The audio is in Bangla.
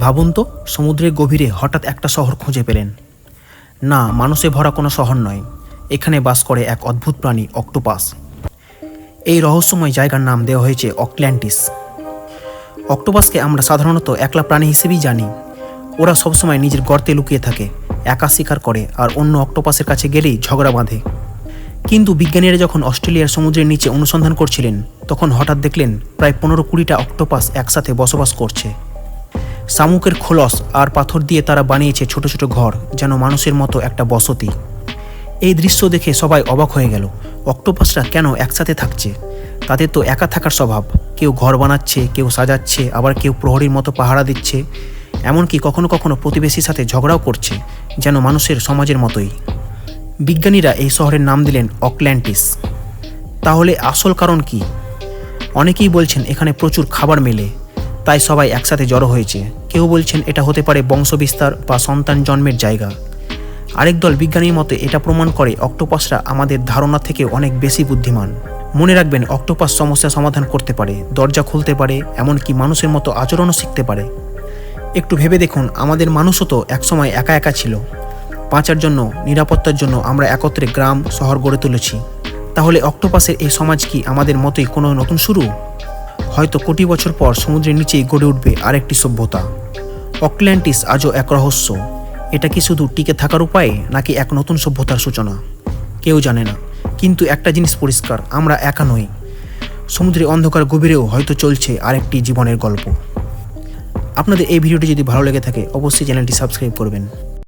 ভাবুন তো সমুদ্রের গভীরে হঠাৎ একটা শহর খুঁজে পেলেন। না, মানুষে ভরা কোনো শহর নয়। এখানে বাস করে এক অদ্ভুত প্রাণী, অক্টোপাস। এই রহস্যময় জায়গার নাম দেওয়া হয়েছে অকল্যান্টিস অক্টোপাসকে আমরা সাধারণত একলা প্রাণী হিসেবেই জানি। ওরা সবসময় নিজের গর্তে লুকিয়ে থাকে, একা শিকার করে আর অন্য অক্টোপাসের কাছে গেলেই ঝগড়া বাঁধে। কিন্তু বিজ্ঞানীরা যখন অস্ট্রেলিয়ার সমুদ্রের নিচে অনুসন্ধান করছিলেন, তখন হঠাৎ দেখলেন প্রায় পনেরো কুড়িটা অক্টোপাস একসাথে বসবাস করছে। শামুকের খোলস আর পাথর দিয়ে তারা বানিয়েছে ছোট ছোট ঘর, যেন মানুষের মতো একটা বসতি। এই দৃশ্য দেখে সবাই অবাক হয়ে গেল, অক্টোপাসরা কেন একসাথে থাকছে? তাদের তো একা থাকার স্বভাব। কেউ ঘর বানাচ্ছে, কেউ সাজাচ্ছে, আবার কেউ প্রহরীর মতো পাহারা দিচ্ছে। এমনকি কখনো কখনো প্রতিবেশীর সাথে ঝগড়াও করছে, যেন মানুষের সমাজের মতোই। বিজ্ঞানীরা এই শহরের নাম দিলেন অকল্যান্টিস। তাহলে আসল কারণ কি? অনেকেই বলছেন এখানে প্রচুর খাবার মেলে তাই সবাই একসাথে জড়ো হয়েছে। কেউ বলছেন এটা হতে পারে বংশবিস্তার বা সন্তান জন্মের জায়গা। আরেক দল বিজ্ঞানীর মতে এটা প্রমাণ করে অক্টোপাসরা আমাদের ধারণা থেকে অনেক বেশি বুদ্ধিমান। মনে রাখবেন, অক্টোপাস সমস্যা সমাধান করতে পারে, দরজা খুলতে পারে, এমনকি মানুষের মতো আচরণও শিখতে পারে। একটু ভেবে দেখুন, আমাদের মানুষও তো একসময় একা একা ছিল। বাঁচার জন্য, নিরাপত্তার জন্য আমরা একত্রে গ্রাম, শহর গড়ে তুলেছি। তাহলে অক্টোপাসের এই সমাজ কি আমাদের মতোই কোনো নতুন শুরু? হয়তো কোটি বছর পর সমুদ্রের নিচেই গড়ে উঠবে আরেকটি সভ্যতা। অকল্যান্টিস আজও এক রহস্য। এটা কি শুধু টিকে থাকার উপায়, নাকি এক নতুন সভ্যতার সূচনা? কেউ জানে না, কিন্তু একটা জিনিস পরিষ্কার, আমরা একা নই। সমুদ্রের অন্ধকার গভীরেও হয়তো চলছে আরেকটি জীবনের গল্প। আপনাদের এই ভিডিওটি যদি ভালো লেগে থাকে, অবশ্যই চ্যানেলটি সাবস্ক্রাইব করবেন।